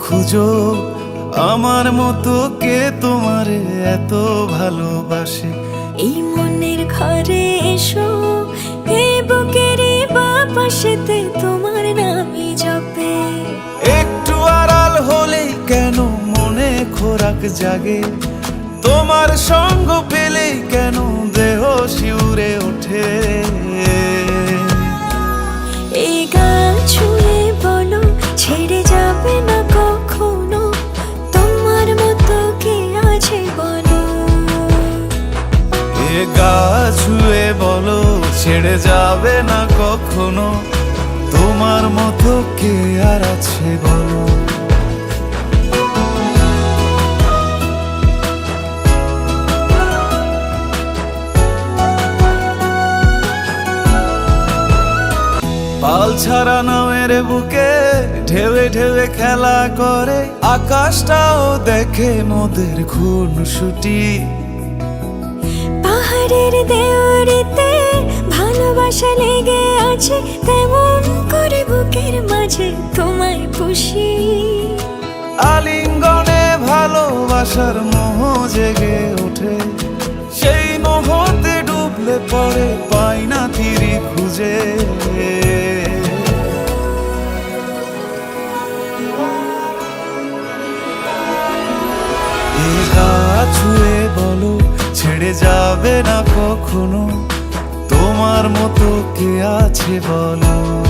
খুঁজো। আমার মতো কে তোমার এত ভালোবাসে? এই মনের ঘরে এসো এই বুকেরই বাপাশেতে তোমার নামই জপে। একটু আড়াল হলেই কেন মনে খোরাক জাগে? তোমার সঙ্গ পেলে কেন গা বলো, ছেড়ে যাবে না কখনো। তোমার মতো কে আর আছে বলো? পাল ছাড়া নামের বুকে ঢেউে ঢেউে খেলা করে। আকাশটাও দেখে মোদের খুন পাহাড়ের দেওয়ারিতে ভালোবাসা লেগে আছে, তেমন করে বুকের মাঝে তোমায় খুশি আলিঙ্গনে ভালোবাসার মোহ জেগে ওঠে। সেই মোহতে ডুবলে পরে পাই না তিরি খুঁজে ছুঁয়ে বলো, ছেড়ে যাবে না কখনো তোমার মতো কে আছে বলো?